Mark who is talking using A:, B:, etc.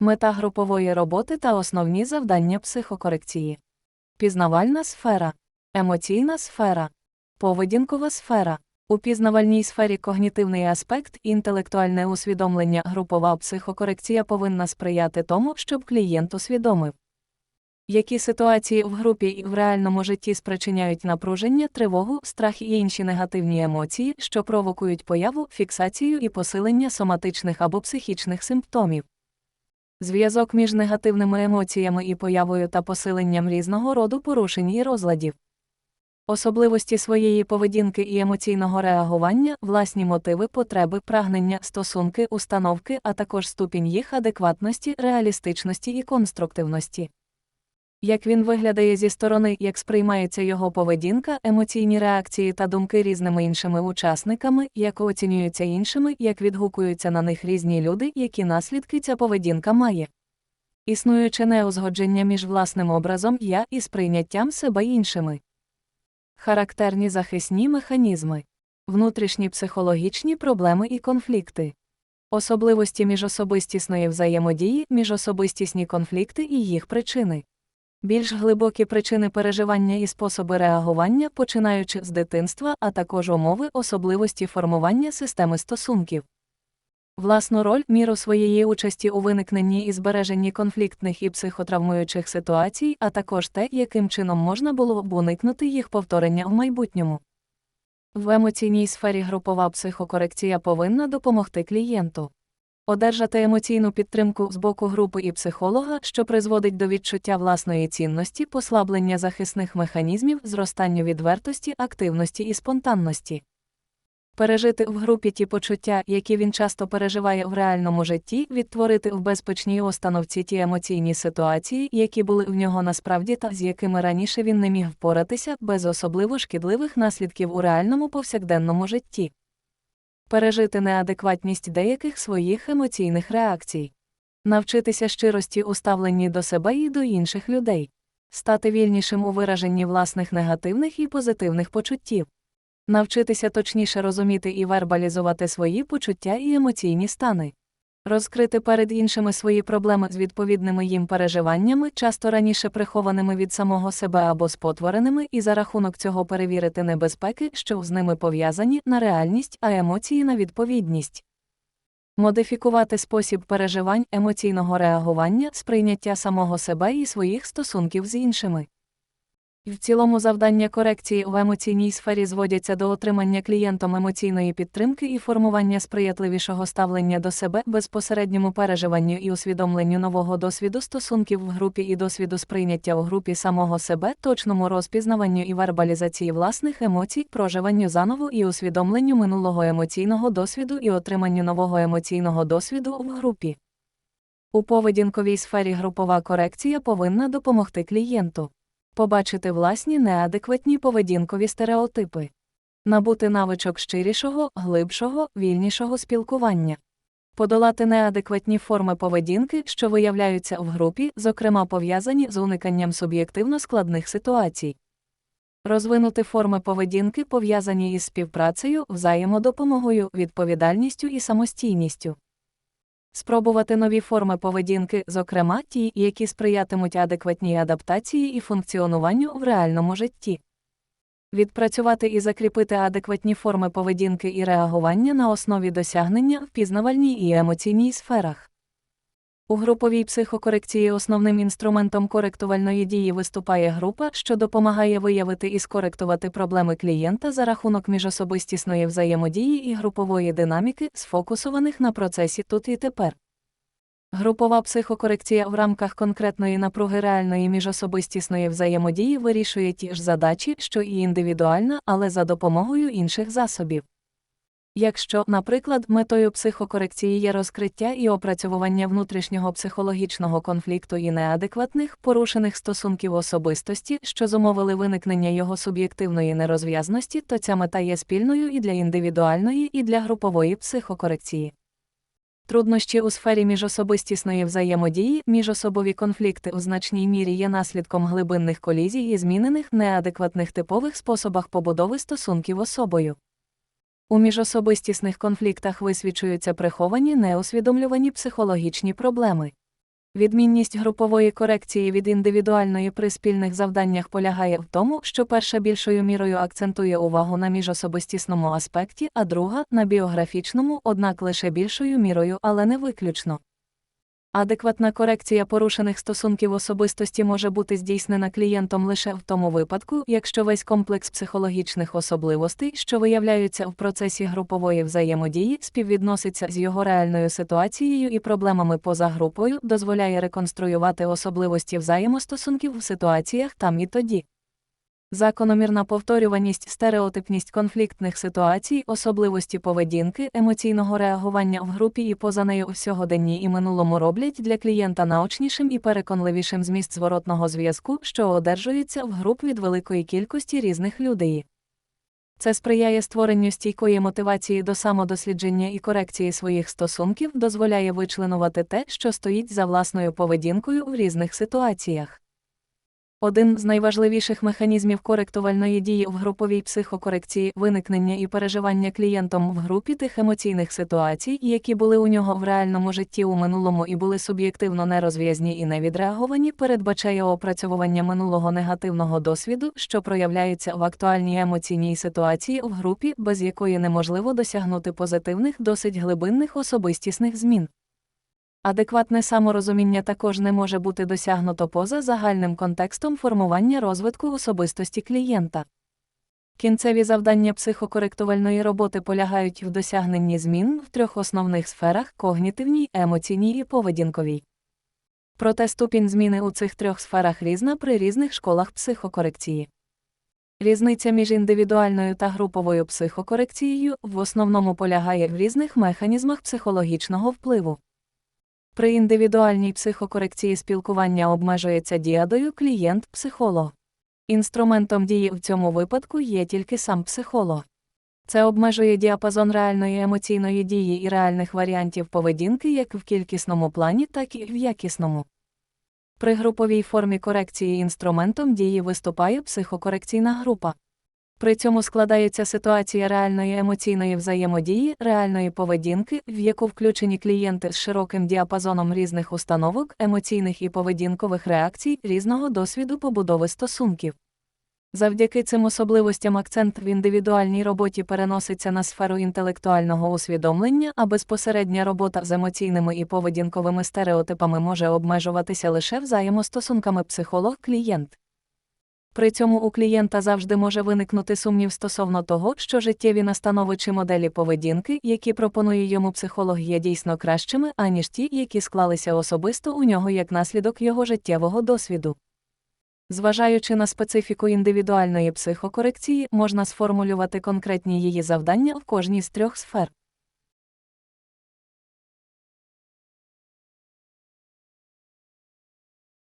A: Мета групової роботи та основні завдання психокорекції. Пізнавальна сфера, емоційна сфера, поведінкова сфера. У пізнавальній сфері когнітивний аспект, інтелектуальне усвідомлення, групова психокорекція повинна сприяти тому, щоб клієнт усвідомив, які ситуації в групі і в реальному житті спричиняють напруження, тривогу, страх і інші негативні емоції, що провокують появу, фіксацію і посилення соматичних або психічних симптомів. Зв'язок між негативними емоціями і появою та посиленням різного роду порушень і розладів. Особливості своєї поведінки і емоційного реагування, власні мотиви, потреби, прагнення, стосунки, установки, а також ступінь їх адекватності, реалістичності і конструктивності. Як він виглядає зі сторони, як сприймається його поведінка, емоційні реакції та думки різними іншими учасниками, як оцінюються іншими, як відгукуються на них різні люди, які наслідки ця поведінка має. Існуюче неузгодження між власним образом я і сприйняттям себе іншими. Характерні захисні механізми, внутрішні психологічні проблеми і конфлікти, особливості міжособистісної взаємодії, міжособистісні конфлікти і їх причини. Більш глибокі причини переживання і способи реагування, починаючи з дитинства, а також умови особливості формування системи стосунків. Власну роль міру своєї участі у виникненні і збереженні конфліктних і психотравмуючих ситуацій, а також те, яким чином можна було б уникнути їх повторення в майбутньому. В емоційній сфері групова психокорекція повинна допомогти клієнту. Одержати емоційну підтримку з боку групи і психолога, що призводить до відчуття власної цінності, послаблення захисних механізмів, зростанню відвертості, активності і спонтанності. Пережити в групі ті почуття, які він часто переживає в реальному житті, відтворити в безпечній установці ті емоційні ситуації, які були в нього насправді та з якими раніше він не міг впоратися, без особливо шкідливих наслідків у реальному повсякденному житті пережити неадекватність деяких своїх емоційних реакцій, навчитися щирості у ставленні до себе і до інших людей, стати вільнішим у вираженні власних негативних і позитивних почуттів, навчитися точніше розуміти і вербалізувати свої почуття і емоційні стани. Розкрити перед іншими свої проблеми з відповідними їм переживаннями, часто раніше прихованими від самого себе або спотвореними, і за рахунок цього перевірити небезпеки, що з ними пов'язані на реальність, а емоції на відповідність. Модифікувати спосіб переживань емоційного реагування, сприйняття самого себе і своїх стосунків з іншими. В цілому завдання корекції в емоційній сфері зводяться до отримання клієнтом емоційної підтримки і формування сприятливішого ставлення до себе, безпосередньому переживанню і усвідомленню нового досвіду стосунків в групі і досвіду сприйняття у групі самого себе, точному розпізнаванню і вербалізації власних емоцій, проживанню заново і усвідомленню минулого емоційного досвіду і отриманню нового емоційного досвіду в групі. У поведінковій сфері групова корекція повинна допомогти клієнту побачити власні неадекватні поведінкові стереотипи, набути навичок щирішого, глибшого, вільнішого спілкування, подолати неадекватні форми поведінки, що виявляються в групі, зокрема пов'язані з униканням суб'єктивно складних ситуацій. Розвинути форми поведінки, пов'язані із співпрацею, взаємодопомогою, відповідальністю і самостійністю спробувати нові форми поведінки, зокрема ті, які сприятимуть адекватній адаптації і функціонуванню в реальному житті. Відпрацювати і закріпити адекватні форми поведінки і реагування на основі досягнення в пізнавальній і емоційній сферах. У груповій психокорекції основним інструментом коректувальної дії виступає група, що допомагає виявити і скоректувати проблеми клієнта за рахунок міжособистісної взаємодії і групової динаміки, сфокусованих на процесі тут і тепер. Групова психокорекція в рамках конкретної напруги реальної міжособистісної взаємодії вирішує ті ж задачі, що і індивідуальна, але за допомогою інших засобів. Якщо, наприклад, метою психокорекції є розкриття і опрацьовування внутрішнього психологічного конфлікту і неадекватних порушених стосунків особистості, що зумовили виникнення його суб'єктивної нерозв'язності, то ця мета є спільною і для індивідуальної, і для групової психокорекції. Труднощі у сфері міжособистісної взаємодії, міжособові конфлікти у значній мірі є наслідком глибинних колізій і змінених неадекватних типових способах побудови стосунків особою. У міжособистісних конфліктах висвічуються приховані неусвідомлювані психологічні проблеми. Відмінність групової корекції від індивідуальної при спільних завданнях полягає в тому, що перша більшою мірою акцентує увагу на міжособистісному аспекті, а друга на біографічному, однак лише більшою мірою, але не виключно. Адекватна корекція порушених стосунків особистості може бути здійснена клієнтом лише в тому випадку, якщо весь комплекс психологічних особливостей, що виявляються в процесі групової взаємодії, співвідноситься з його реальною ситуацією і проблемами поза групою, дозволяє реконструювати особливості взаємостосунків в ситуаціях там і тоді. Закономірна повторюваність, стереотипність конфліктних ситуацій, особливості поведінки, емоційного реагування в групі і поза нею у сьогоденні і минулому роблять для клієнта наочнішим і переконливішим зміст зворотного зв'язку, що одержується в груп від великої кількості різних людей. Це сприяє створенню стійкої мотивації до самодослідження і корекції своїх стосунків, дозволяє вичленувати те, що стоїть за власною поведінкою в різних ситуаціях. Один з найважливіших механізмів коректувальної дії в груповій психокорекції виникнення і переживання клієнтом в групі тих емоційних ситуацій, які були у нього в реальному житті у минулому і були суб'єктивно нерозв'язні і невідреаговані, передбачає опрацьовування минулого негативного досвіду, що проявляється в актуальній емоційній ситуації в групі, без якої неможливо досягнути позитивних, досить глибинних особистісних змін. Адекватне саморозуміння також не може бути досягнуто поза загальним контекстом формування розвитку особистості клієнта. Кінцеві завдання психокоректувальної роботи полягають в досягненні змін в трьох основних сферах когнітивній, емоційній і поведінковій. Проте ступінь зміни у цих трьох сферах різна при різних школах психокорекції. Різниця між індивідуальною та груповою психокорекцією в основному полягає в різних механізмах психологічного впливу. При індивідуальній психокорекції спілкування обмежується діадою клієнт-психолог. Інструментом дії в цьому випадку є тільки сам психолог. Це обмежує діапазон реальної емоційної дії і реальних варіантів поведінки як в кількісному плані, так і в якісному. При груповій формі корекції інструментом дії виступає психокорекційна група. При цьому складається ситуація реальної емоційної взаємодії, реальної поведінки, в яку включені клієнти з широким діапазоном різних установок, емоційних і поведінкових реакцій, різного досвіду побудови стосунків. Завдяки цим особливостям акцент в індивідуальній роботі переноситься на сферу інтелектуального усвідомлення, а безпосередня робота з емоційними і поведінковими стереотипами може обмежуватися лише взаємостосунками психолог-клієнт. При цьому у клієнта завжди може виникнути сумнів стосовно того, що життєві настанови чи моделі поведінки, які пропонує йому психолог, є дійсно кращими, аніж ті, які склалися особисто у нього як наслідок його життєвого досвіду. Зважаючи на специфіку індивідуальної психокорекції, можна сформулювати конкретні її завдання в кожній з трьох сфер.